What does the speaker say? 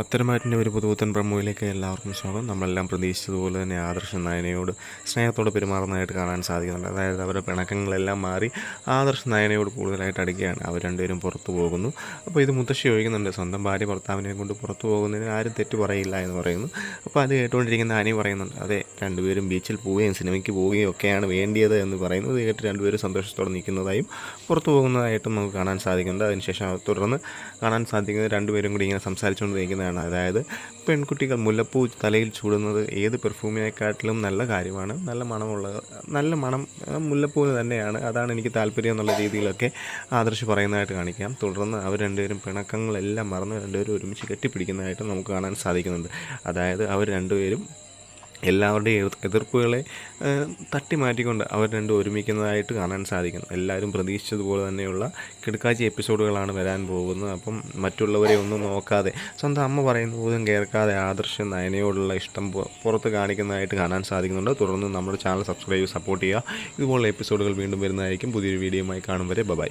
പത്തരമാറ്റിന്റെ ഒരു പുതുപുത്തൻ പ്രമോയിലേക്ക് എല്ലാവർക്കും സ്വാഗതം. നമ്മളെല്ലാം പ്രതീക്ഷിച്ചതുപോലെ തന്നെ ആദർശ നയനയോട് സ്നേഹത്തോടെ പെരുമാറുന്നതായിട്ട് കാണാൻ സാധിക്കുന്നുണ്ട്. അതായത് അവരുടെ പിണക്കങ്ങളെല്ലാം മാറി ആദർശ നയനയോട് കൂടുതലായിട്ട് അടുക്കുകയാണ്. അവർ രണ്ടുപേരും പുറത്തു പോകുന്നു. അപ്പോൾ ഇത് മുത്തശ്ശി ചോദിക്കുന്നുണ്ട് സ്വന്തം ഭാര്യ ഭർത്താവിനെ കൊണ്ട് പുറത്തു പോകുന്നതിന് ആരും തെറ്റ് പറയില്ല എന്ന് പറയുന്നു. അപ്പോൾ അത് കേട്ടുകൊണ്ടിരിക്കുന്ന അനി പറയുന്നുണ്ട് അതെ രണ്ടുപേരും ബീച്ചിൽ പോവുകയും സിനിമയ്ക്ക് പോവുകയും ഒക്കെയാണ് വേണ്ടിയത് എന്ന് പറയുന്നത് കേട്ട് രണ്ടുപേരും സന്തോഷത്തോടെ നിൽക്കുന്നതായും പുറത്തു പോകുന്നതായിട്ടും നമുക്ക് കാണാൻ സാധിക്കുന്നുണ്ട്. അതിനുശേഷം തുടർന്ന് കാണാൻ സാധിക്കുന്നത് രണ്ടുപേരും കൂടി ഇങ്ങനെ സംസാരിച്ചുകൊണ്ട് നിൽക്കുന്നതാണ് അതായത് പെൺകുട്ടികൾ മുല്ലപ്പൂ തലയിൽ ചൂടുന്നത് ഏത് പെർഫ്യൂമിനെക്കാട്ടിലും നല്ല കാര്യമാണ്. നല്ല മണമുള്ളത് നല്ല മണം ആ, മുല്ലപ്പൂവിന് തന്നെയാണ്. അതാണ് എനിക്ക് താല്പര്യം എന്നുള്ള രീതിയിലൊക്കെ ആദർശി പറയുന്നതായിട്ട് കാണിക്കാം. തുടർന്ന് അവർ രണ്ടുപേരും പിണക്കങ്ങളെല്ലാം മറന്ന് രണ്ടുപേരും ഒരുമിച്ച് കെട്ടിപ്പിടിക്കുന്നതായിട്ട് നമുക്ക് കാണാൻ സാധിക്കുന്നുണ്ട്. അതായത് അവർ രണ്ടുപേരും എല്ലാവരുടെയും എതിർപ്പുകളെ ഏഹ്, തട്ടി മാറ്റിക്കൊണ്ട് അവർ രണ്ടും ഒരുമിക്കുന്നതായിട്ട് കാണാൻ സാധിക്കുന്നു. എല്ലാവരും പ്രതീക്ഷിച്ചതുപോലെ തന്നെയുള്ള കിടക്കാച്ചി എപ്പിസോഡുകളാണ് വരാൻ പോകുന്നത്. അപ്പം മറ്റുള്ളവരെ ഒന്നും നോക്കാതെ സ്വന്തം അമ്മ പറയുന്ന പോലും കേൾക്കാതെ ആദർശ നയനയോടുള്ള ഇഷ്ടം പുറത്ത് കാണിക്കുന്നതായിട്ട് കാണാൻ സാധിക്കുന്നുണ്ട്. തുടർന്ന് നമ്മുടെ ചാനൽ സബ്സ്ക്രൈബ് സപ്പോർട്ട് ചെയ്യുക. ഇതുപോലുള്ള എപ്പിസോഡുകൾ വീണ്ടും വരുന്നതായിരിക്കും. പുതിയൊരു വീഡിയോയുമായി കാണും വരെ. ബൈ.